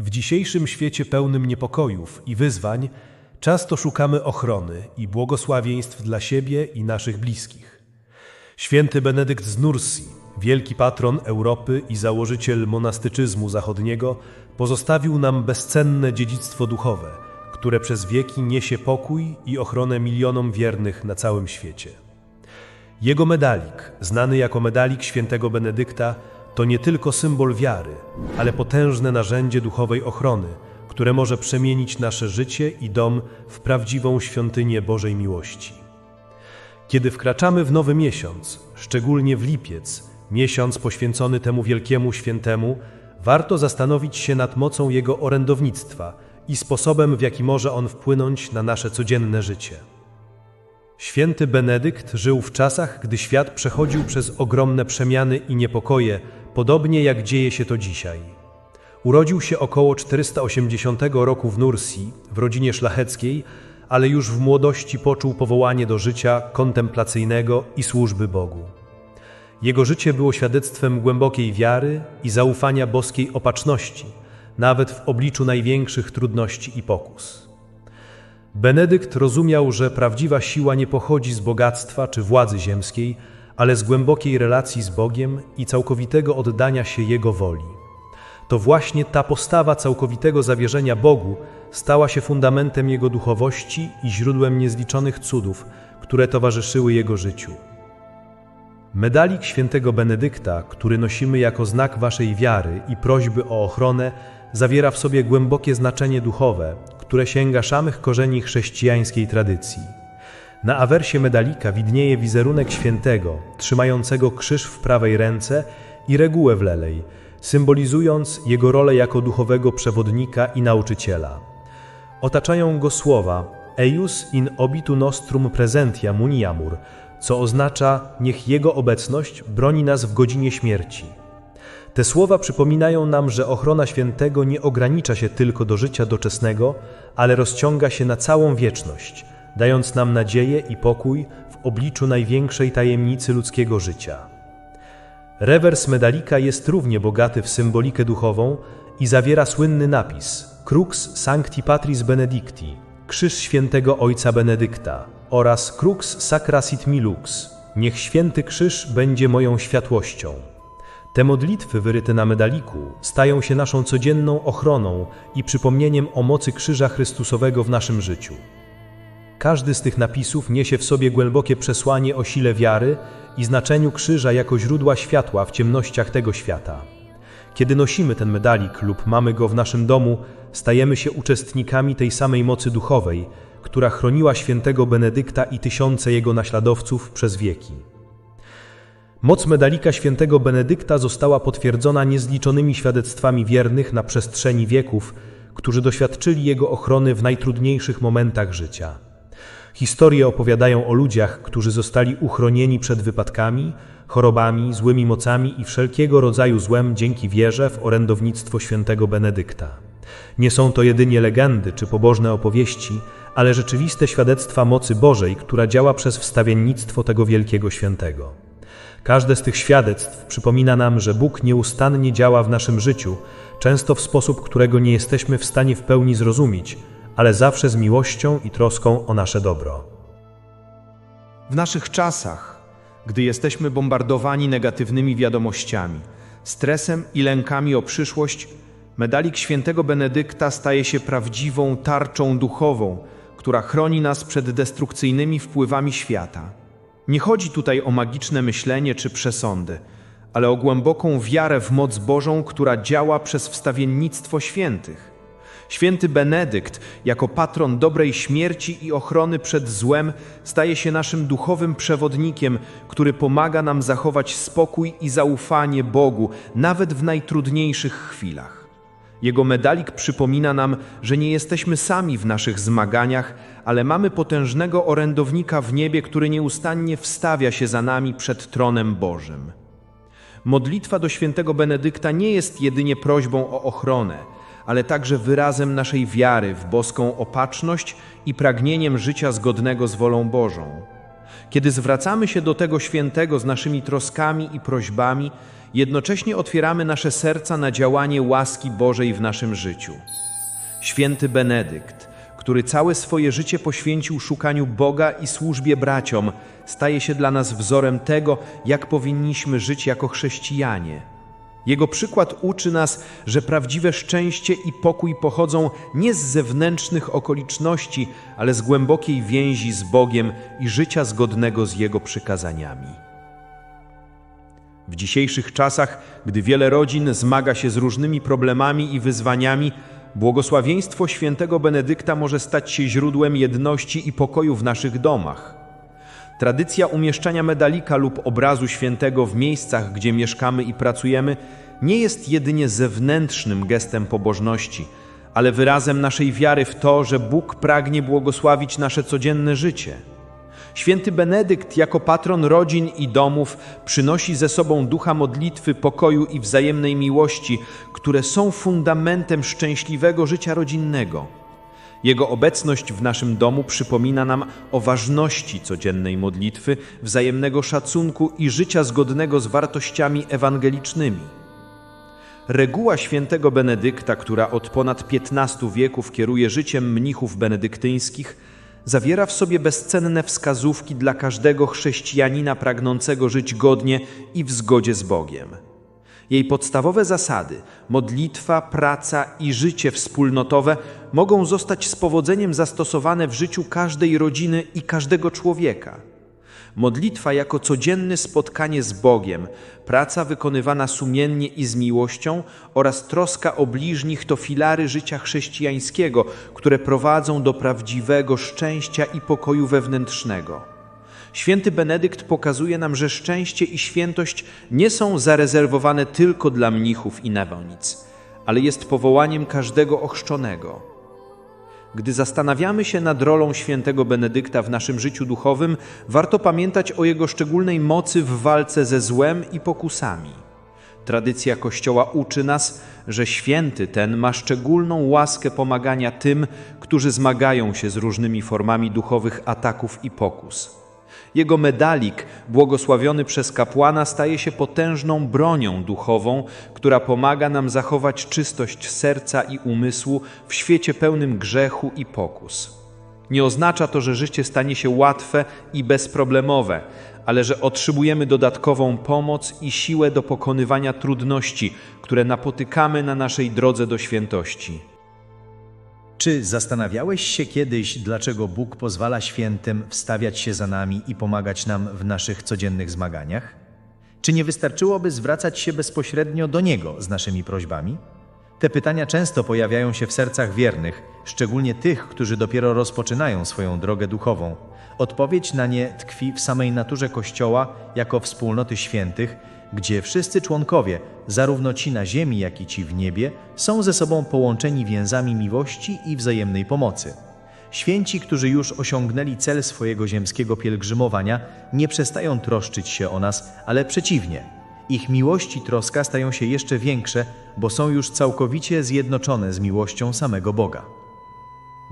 W dzisiejszym świecie pełnym niepokojów i wyzwań często szukamy ochrony i błogosławieństw dla siebie i naszych bliskich. Święty Benedykt z Nursi, wielki patron Europy i założyciel monastyczyzmu zachodniego, pozostawił nam bezcenne dziedzictwo duchowe, które przez wieki niesie pokój i ochronę milionom wiernych na całym świecie. Jego medalik, znany jako medalik świętego Benedykta, to nie tylko symbol wiary, ale potężne narzędzie duchowej ochrony, które może przemienić nasze życie i dom w prawdziwą świątynię Bożej miłości. Kiedy wkraczamy w nowy miesiąc, szczególnie w lipiec, miesiąc poświęcony temu wielkiemu świętemu, warto zastanowić się nad mocą jego orędownictwa i sposobem, w jaki może on wpłynąć na nasze codzienne życie. Święty Benedykt żył w czasach, gdy świat przechodził przez ogromne przemiany i niepokoje, podobnie jak dzieje się to dzisiaj. Urodził się około 480 roku w Nursi, w rodzinie szlacheckiej, ale już w młodości poczuł powołanie do życia kontemplacyjnego i służby Bogu. Jego życie było świadectwem głębokiej wiary i zaufania boskiej opatrzności, nawet w obliczu największych trudności i pokus. Benedykt rozumiał, że prawdziwa siła nie pochodzi z bogactwa czy władzy ziemskiej, ale z głębokiej relacji z Bogiem i całkowitego oddania się Jego woli. To właśnie ta postawa całkowitego zawierzenia Bogu stała się fundamentem jego duchowości i źródłem niezliczonych cudów, które towarzyszyły jego życiu. Medalik świętego Benedykta, który nosimy jako znak waszej wiary i prośby o ochronę, zawiera w sobie głębokie znaczenie duchowe, które sięga samych korzeni chrześcijańskiej tradycji. Na awersie medalika widnieje wizerunek świętego, trzymającego krzyż w prawej ręce i regułę w lewej, symbolizując jego rolę jako duchowego przewodnika i nauczyciela. Otaczają go słowa Eius in obitu nostrum presentia muniamur, co oznacza niech jego obecność broni nas w godzinie śmierci. Te słowa przypominają nam, że ochrona świętego nie ogranicza się tylko do życia doczesnego, ale rozciąga się na całą wieczność, dając nam nadzieję i pokój w obliczu największej tajemnicy ludzkiego życia. Rewers medalika jest równie bogaty w symbolikę duchową i zawiera słynny napis Crux Sancti Patris Benedicti, Krzyż Świętego Ojca Benedykta oraz Crux Sacra Sit Mi Lux, Niech Święty Krzyż będzie moją światłością. Te modlitwy wyryte na medaliku stają się naszą codzienną ochroną i przypomnieniem o mocy Krzyża Chrystusowego w naszym życiu. Każdy z tych napisów niesie w sobie głębokie przesłanie o sile wiary i znaczeniu krzyża jako źródła światła w ciemnościach tego świata. Kiedy nosimy ten medalik lub mamy go w naszym domu, stajemy się uczestnikami tej samej mocy duchowej, która chroniła świętego Benedykta i tysiące jego naśladowców przez wieki. Moc medalika świętego Benedykta została potwierdzona niezliczonymi świadectwami wiernych na przestrzeni wieków, którzy doświadczyli jego ochrony w najtrudniejszych momentach życia. Historie opowiadają o ludziach, którzy zostali uchronieni przed wypadkami, chorobami, złymi mocami i wszelkiego rodzaju złem dzięki wierze w orędownictwo świętego Benedykta. Nie są to jedynie legendy czy pobożne opowieści, ale rzeczywiste świadectwa mocy Bożej, która działa przez wstawiennictwo tego wielkiego świętego. Każde z tych świadectw przypomina nam, że Bóg nieustannie działa w naszym życiu, często w sposób, którego nie jesteśmy w stanie w pełni zrozumieć, ale zawsze z miłością i troską o nasze dobro. W naszych czasach, gdy jesteśmy bombardowani negatywnymi wiadomościami, stresem i lękami o przyszłość, medalik świętego Benedykta staje się prawdziwą tarczą duchową, która chroni nas przed destrukcyjnymi wpływami świata. Nie chodzi tutaj o magiczne myślenie czy przesądy, ale o głęboką wiarę w moc Bożą, która działa przez wstawiennictwo świętych. Święty Benedykt, jako patron dobrej śmierci i ochrony przed złem, staje się naszym duchowym przewodnikiem, który pomaga nam zachować spokój i zaufanie Bogu, nawet w najtrudniejszych chwilach. Jego medalik przypomina nam, że nie jesteśmy sami w naszych zmaganiach, ale mamy potężnego orędownika w niebie, który nieustannie wstawia się za nami przed tronem Bożym. Modlitwa do świętego Benedykta nie jest jedynie prośbą o ochronę, ale także wyrazem naszej wiary w boską opatrzność i pragnieniem życia zgodnego z wolą Bożą. Kiedy zwracamy się do tego świętego z naszymi troskami i prośbami, jednocześnie otwieramy nasze serca na działanie łaski Bożej w naszym życiu. Święty Benedykt, który całe swoje życie poświęcił szukaniu Boga i służbie braciom, staje się dla nas wzorem tego, jak powinniśmy żyć jako chrześcijanie. Jego przykład uczy nas, że prawdziwe szczęście i pokój pochodzą nie z zewnętrznych okoliczności, ale z głębokiej więzi z Bogiem i życia zgodnego z Jego przykazaniami. W dzisiejszych czasach, gdy wiele rodzin zmaga się z różnymi problemami i wyzwaniami, błogosławieństwo świętego Benedykta może stać się źródłem jedności i pokoju w naszych domach. Tradycja umieszczania medalika lub obrazu świętego w miejscach, gdzie mieszkamy i pracujemy, nie jest jedynie zewnętrznym gestem pobożności, ale wyrazem naszej wiary w to, że Bóg pragnie błogosławić nasze codzienne życie. Święty Benedykt, jako patron rodzin i domów, przynosi ze sobą ducha modlitwy, pokoju i wzajemnej miłości, które są fundamentem szczęśliwego życia rodzinnego. Jego obecność w naszym domu przypomina nam o ważności codziennej modlitwy, wzajemnego szacunku i życia zgodnego z wartościami ewangelicznymi. Reguła świętego Benedykta, która od ponad 15 wieków kieruje życiem mnichów benedyktyńskich, zawiera w sobie bezcenne wskazówki dla każdego chrześcijanina pragnącego żyć godnie i w zgodzie z Bogiem. Jej podstawowe zasady modlitwa, praca i życie wspólnotowe mogą zostać z powodzeniem zastosowane w życiu każdej rodziny i każdego człowieka. Modlitwa jako codzienne spotkanie z Bogiem, praca wykonywana sumiennie i z miłością oraz troska o bliźnich to filary życia chrześcijańskiego, które prowadzą do prawdziwego szczęścia i pokoju wewnętrznego. Święty Benedykt pokazuje nam, że szczęście i świętość nie są zarezerwowane tylko dla mnichów i nawonic, ale jest powołaniem każdego ochrzczonego. Gdy zastanawiamy się nad rolą świętego Benedykta w naszym życiu duchowym, warto pamiętać o jego szczególnej mocy w walce ze złem i pokusami. Tradycja Kościoła uczy nas, że święty ten ma szczególną łaskę pomagania tym, którzy zmagają się z różnymi formami duchowych ataków i pokus. Jego medalik, błogosławiony przez kapłana, staje się potężną bronią duchową, która pomaga nam zachować czystość serca i umysłu w świecie pełnym grzechu i pokus. Nie oznacza to, że życie stanie się łatwe i bezproblemowe, ale że otrzymujemy dodatkową pomoc i siłę do pokonywania trudności, które napotykamy na naszej drodze do świętości. Czy zastanawiałeś się kiedyś, dlaczego Bóg pozwala świętym wstawiać się za nami i pomagać nam w naszych codziennych zmaganiach? Czy nie wystarczyłoby zwracać się bezpośrednio do Niego z naszymi prośbami? Te pytania często pojawiają się w sercach wiernych, szczególnie tych, którzy dopiero rozpoczynają swoją drogę duchową. Odpowiedź na nie tkwi w samej naturze Kościoła jako wspólnoty świętych, gdzie wszyscy członkowie, zarówno ci na ziemi, jak i ci w niebie, są ze sobą połączeni więzami miłości i wzajemnej pomocy. Święci, którzy już osiągnęli cel swojego ziemskiego pielgrzymowania, nie przestają troszczyć się o nas, ale przeciwnie. Ich miłość i troska stają się jeszcze większe, bo są już całkowicie zjednoczone z miłością samego Boga.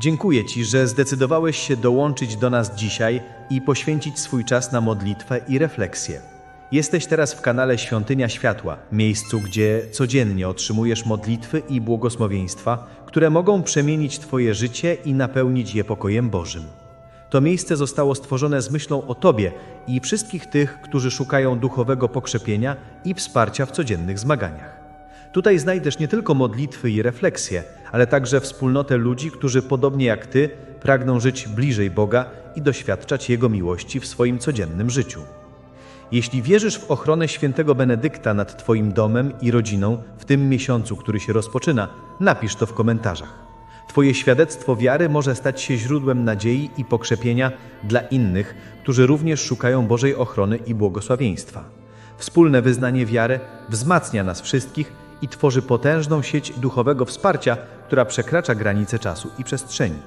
Dziękuję Ci, że zdecydowałeś się dołączyć do nas dzisiaj i poświęcić swój czas na modlitwę i refleksję. Jesteś teraz w kanale Świątynia Światła, miejscu, gdzie codziennie otrzymujesz modlitwy i błogosławieństwa, które mogą przemienić Twoje życie i napełnić je pokojem Bożym. To miejsce zostało stworzone z myślą o Tobie i wszystkich tych, którzy szukają duchowego pokrzepienia i wsparcia w codziennych zmaganiach. Tutaj znajdziesz nie tylko modlitwy i refleksje, ale także wspólnotę ludzi, którzy podobnie jak Ty pragną żyć bliżej Boga i doświadczać Jego miłości w swoim codziennym życiu. Jeśli wierzysz w ochronę świętego Benedykta nad Twoim domem i rodziną w tym miesiącu, który się rozpoczyna, napisz to w komentarzach. Twoje świadectwo wiary może stać się źródłem nadziei i pokrzepienia dla innych, którzy również szukają Bożej ochrony i błogosławieństwa. Wspólne wyznanie wiary wzmacnia nas wszystkich i tworzy potężną sieć duchowego wsparcia, która przekracza granice czasu i przestrzeni.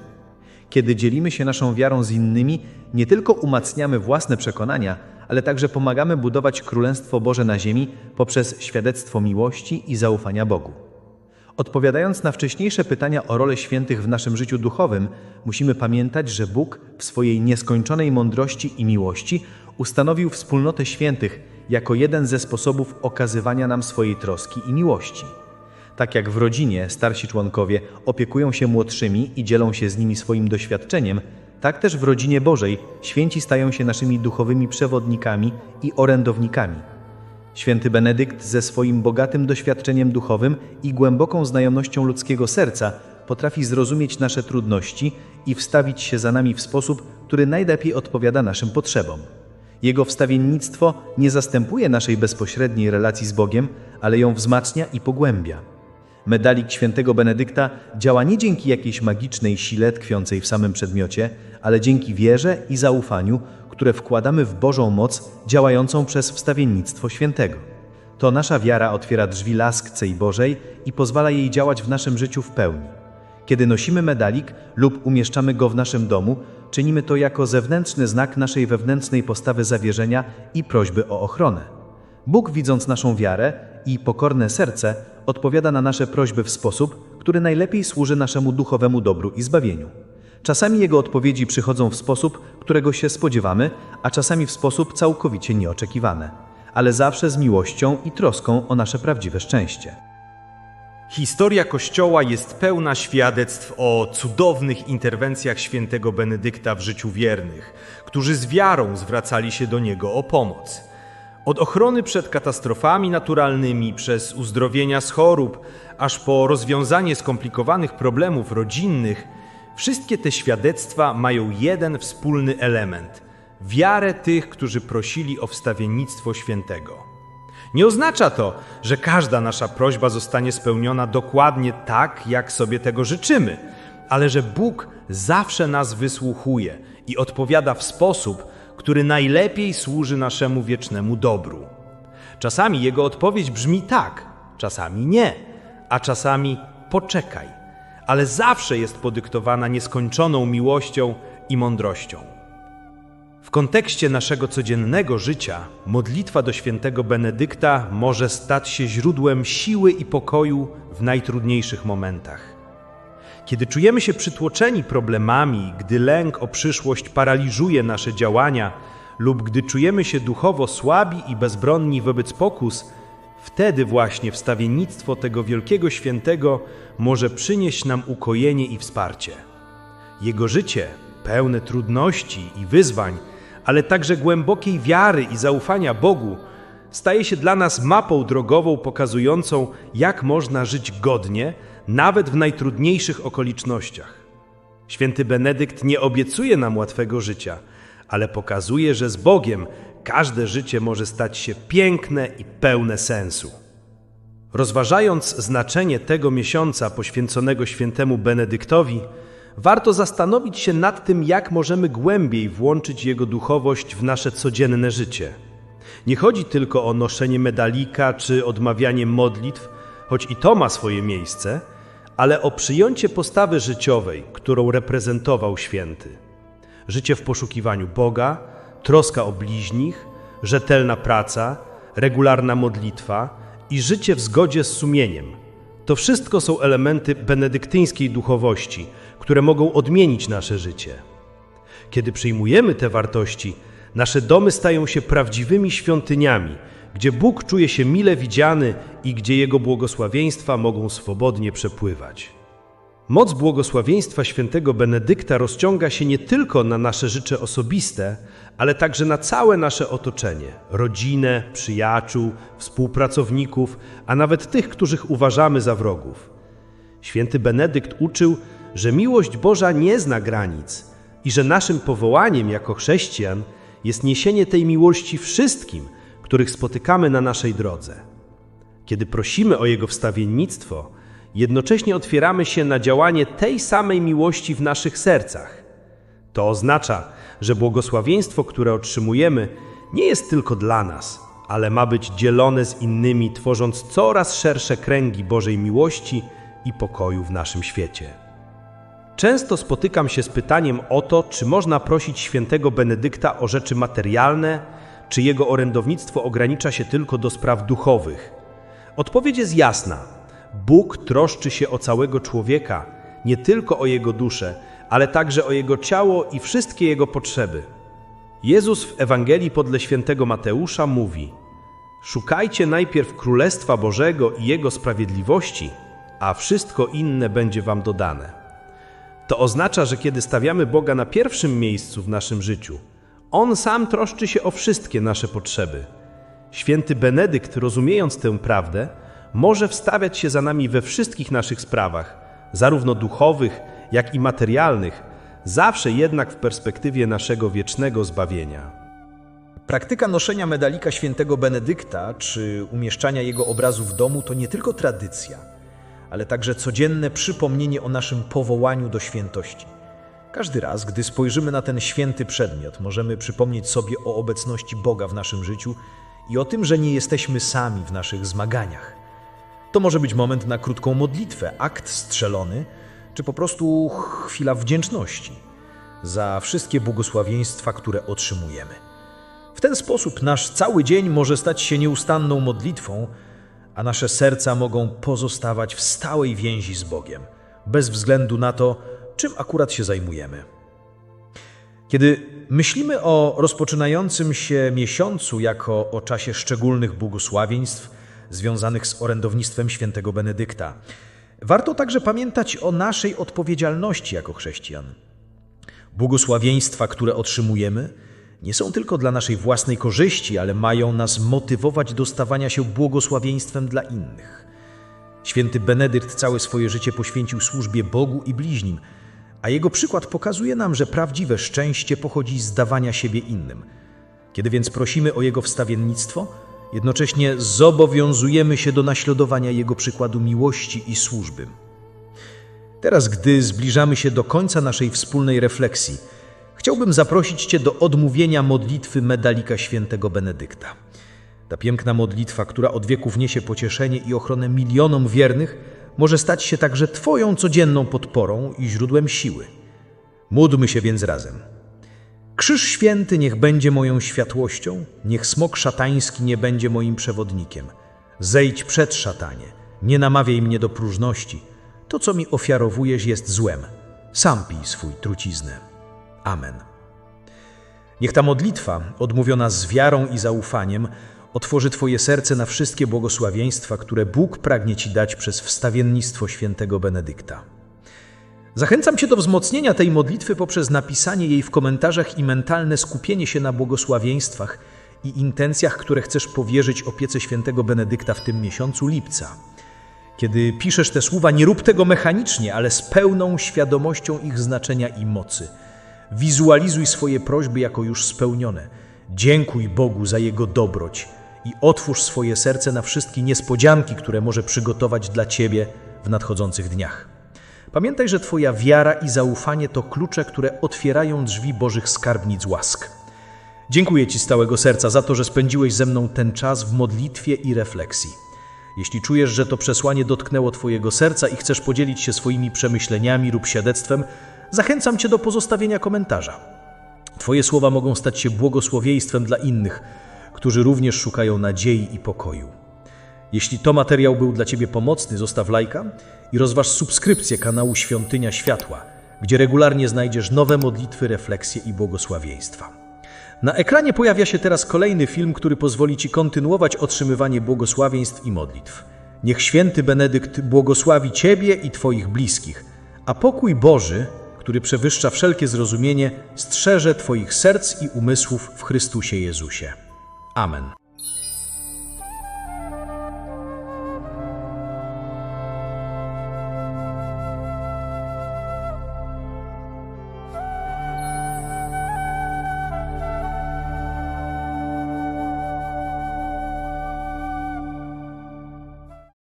Kiedy dzielimy się naszą wiarą z innymi, nie tylko umacniamy własne przekonania, ale także pomagamy budować Królestwo Boże na ziemi poprzez świadectwo miłości i zaufania Bogu. Odpowiadając na wcześniejsze pytania o rolę świętych w naszym życiu duchowym, musimy pamiętać, że Bóg w swojej nieskończonej mądrości i miłości ustanowił wspólnotę świętych jako jeden ze sposobów okazywania nam swojej troski i miłości. Tak jak w rodzinie starsi członkowie opiekują się młodszymi i dzielą się z nimi swoim doświadczeniem, tak też w rodzinie Bożej święci stają się naszymi duchowymi przewodnikami i orędownikami. Święty Benedykt ze swoim bogatym doświadczeniem duchowym i głęboką znajomością ludzkiego serca potrafi zrozumieć nasze trudności i wstawić się za nami w sposób, który najlepiej odpowiada naszym potrzebom. Jego wstawiennictwo nie zastępuje naszej bezpośredniej relacji z Bogiem, ale ją wzmacnia i pogłębia. Medalik świętego Benedykta działa nie dzięki jakiejś magicznej sile tkwiącej w samym przedmiocie, ale dzięki wierze i zaufaniu, które wkładamy w Bożą moc działającą przez wstawiennictwo świętego. To nasza wiara otwiera drzwi lasce i Bożej i pozwala jej działać w naszym życiu w pełni. Kiedy nosimy medalik lub umieszczamy go w naszym domu, czynimy to jako zewnętrzny znak naszej wewnętrznej postawy zawierzenia i prośby o ochronę. Bóg, widząc naszą wiarę i pokorne serce, odpowiada na nasze prośby w sposób, który najlepiej służy naszemu duchowemu dobru i zbawieniu. Czasami Jego odpowiedzi przychodzą w sposób, którego się spodziewamy, a czasami w sposób całkowicie nieoczekiwany, ale zawsze z miłością i troską o nasze prawdziwe szczęście. Historia Kościoła jest pełna świadectw o cudownych interwencjach świętego Benedykta w życiu wiernych, którzy z wiarą zwracali się do niego o pomoc. Od ochrony przed katastrofami naturalnymi, przez uzdrowienia z chorób, aż po rozwiązanie skomplikowanych problemów rodzinnych, wszystkie te świadectwa mają jeden wspólny element wiarę tych, którzy prosili o wstawiennictwo świętego. Nie oznacza to, że każda nasza prośba zostanie spełniona dokładnie tak, jak sobie tego życzymy, ale że Bóg zawsze nas wysłuchuje i odpowiada w sposób, który najlepiej służy naszemu wiecznemu dobru. Czasami Jego odpowiedź brzmi tak, czasami nie, a czasami poczekaj, ale zawsze jest podyktowana nieskończoną miłością i mądrością. W kontekście naszego codziennego życia modlitwa do świętego Benedykta może stać się źródłem siły i pokoju w najtrudniejszych momentach. Kiedy czujemy się przytłoczeni problemami, gdy lęk o przyszłość paraliżuje nasze działania, lub gdy czujemy się duchowo słabi i bezbronni wobec pokus, wtedy właśnie wstawiennictwo tego wielkiego świętego może przynieść nam ukojenie i wsparcie. Jego życie, pełne trudności i wyzwań, ale także głębokiej wiary i zaufania Bogu, staje się dla nas mapą drogową pokazującą, jak można żyć godnie, nawet w najtrudniejszych okolicznościach. Święty Benedykt nie obiecuje nam łatwego życia, ale pokazuje, że z Bogiem każde życie może stać się piękne i pełne sensu. Rozważając znaczenie tego miesiąca poświęconego świętemu Benedyktowi, warto zastanowić się nad tym, jak możemy głębiej włączyć jego duchowość w nasze codzienne życie. Nie chodzi tylko o noszenie medalika czy odmawianie modlitw, choć i to ma swoje miejsce, ale o przyjęcie postawy życiowej, którą reprezentował święty. Życie w poszukiwaniu Boga, troska o bliźnich, rzetelna praca, regularna modlitwa i życie w zgodzie z sumieniem. To wszystko są elementy benedyktyńskiej duchowości, które mogą odmienić nasze życie. Kiedy przyjmujemy te wartości, nasze domy stają się prawdziwymi świątyniami, gdzie Bóg czuje się mile widziany i gdzie Jego błogosławieństwa mogą swobodnie przepływać. Moc błogosławieństwa świętego Benedykta rozciąga się nie tylko na nasze życie osobiste, ale także na całe nasze otoczenie rodzinę, przyjaciół, współpracowników, a nawet tych, których uważamy za wrogów. Święty Benedykt uczył, że miłość Boża nie zna granic i że naszym powołaniem jako chrześcijan jest niesienie tej miłości wszystkim, których spotykamy na naszej drodze. Kiedy prosimy o Jego wstawiennictwo, jednocześnie otwieramy się na działanie tej samej miłości w naszych sercach. To oznacza, że błogosławieństwo, które otrzymujemy, nie jest tylko dla nas, ale ma być dzielone z innymi, tworząc coraz szersze kręgi Bożej miłości i pokoju w naszym świecie. Często spotykam się z pytaniem o to, czy można prosić świętego Benedykta o rzeczy materialne, czy jego orędownictwo ogranicza się tylko do spraw duchowych. Odpowiedź jest jasna. Bóg troszczy się o całego człowieka, nie tylko o jego duszę, ale także o jego ciało i wszystkie jego potrzeby. Jezus w Ewangelii podle świętego Mateusza mówi: Szukajcie najpierw Królestwa Bożego i Jego sprawiedliwości, a wszystko inne będzie Wam dodane. To oznacza, że kiedy stawiamy Boga na pierwszym miejscu w naszym życiu, On sam troszczy się o wszystkie nasze potrzeby. Święty Benedykt, rozumiejąc tę prawdę, może wstawiać się za nami we wszystkich naszych sprawach, zarówno duchowych, jak i materialnych, zawsze jednak w perspektywie naszego wiecznego zbawienia. Praktyka noszenia medalika świętego Benedykta czy umieszczania jego obrazu w domu to nie tylko tradycja, ale także codzienne przypomnienie o naszym powołaniu do świętości. Każdy raz, gdy spojrzymy na ten święty przedmiot, możemy przypomnieć sobie o obecności Boga w naszym życiu i o tym, że nie jesteśmy sami w naszych zmaganiach. To może być moment na krótką modlitwę, akt strzelony, czy po prostu chwila wdzięczności za wszystkie błogosławieństwa, które otrzymujemy. W ten sposób nasz cały dzień może stać się nieustanną modlitwą, a nasze serca mogą pozostawać w stałej więzi z Bogiem, bez względu na to, czym akurat się zajmujemy. Kiedy myślimy o rozpoczynającym się miesiącu jako o czasie szczególnych błogosławieństw związanych z orędownictwem świętego Benedykta, warto także pamiętać o naszej odpowiedzialności jako chrześcijan. Błogosławieństwa, które otrzymujemy, nie są tylko dla naszej własnej korzyści, ale mają nas motywować do stawania się błogosławieństwem dla innych. Święty Benedykt całe swoje życie poświęcił służbie Bogu i bliźnim, a jego przykład pokazuje nam, że prawdziwe szczęście pochodzi z dawania siebie innym. Kiedy więc prosimy o jego wstawiennictwo, jednocześnie zobowiązujemy się do naśladowania jego przykładu miłości i służby. Teraz, gdy zbliżamy się do końca naszej wspólnej refleksji, chciałbym zaprosić Cię do odmówienia modlitwy medalika świętego Benedykta. Ta piękna modlitwa, która od wieków niesie pocieszenie i ochronę milionom wiernych, może stać się także Twoją codzienną podporą i źródłem siły. Módlmy się więc razem. Krzyż święty niech będzie moją światłością, niech smok szatański nie będzie moim przewodnikiem. Zejdź przed szatanie, nie namawiaj mnie do próżności. To, co mi ofiarowujesz, jest złem. Sam pij swój truciznę. Amen. Niech ta modlitwa, odmówiona z wiarą i zaufaniem, otworzy Twoje serce na wszystkie błogosławieństwa, które Bóg pragnie Ci dać przez wstawiennictwo świętego Benedykta. Zachęcam Cię do wzmocnienia tej modlitwy poprzez napisanie jej w komentarzach i mentalne skupienie się na błogosławieństwach i intencjach, które chcesz powierzyć opiece świętego Benedykta w tym miesiącu lipca. Kiedy piszesz te słowa, nie rób tego mechanicznie, ale z pełną świadomością ich znaczenia i mocy. Wizualizuj swoje prośby jako już spełnione. Dziękuj Bogu za Jego dobroć i otwórz swoje serce na wszystkie niespodzianki, które może przygotować dla Ciebie w nadchodzących dniach. Pamiętaj, że Twoja wiara i zaufanie to klucze, które otwierają drzwi Bożych skarbnic łask. Dziękuję Ci z całego serca za to, że spędziłeś ze mną ten czas w modlitwie i refleksji. Jeśli czujesz, że to przesłanie dotknęło Twojego serca i chcesz podzielić się swoimi przemyśleniami lub świadectwem, zachęcam Cię do pozostawienia komentarza. Twoje słowa mogą stać się błogosławieństwem dla innych, którzy również szukają nadziei i pokoju. Jeśli to materiał był dla Ciebie pomocny, zostaw lajka i rozważ subskrypcję kanału Świątynia Światła, gdzie regularnie znajdziesz nowe modlitwy, refleksje i błogosławieństwa. Na ekranie pojawia się teraz kolejny film, który pozwoli Ci kontynuować otrzymywanie błogosławieństw i modlitw. Niech święty Benedykt błogosławi Ciebie i Twoich bliskich, a pokój Boży, który przewyższa wszelkie zrozumienie, strzeże Twoich serc i umysłów w Chrystusie Jezusie. Amen.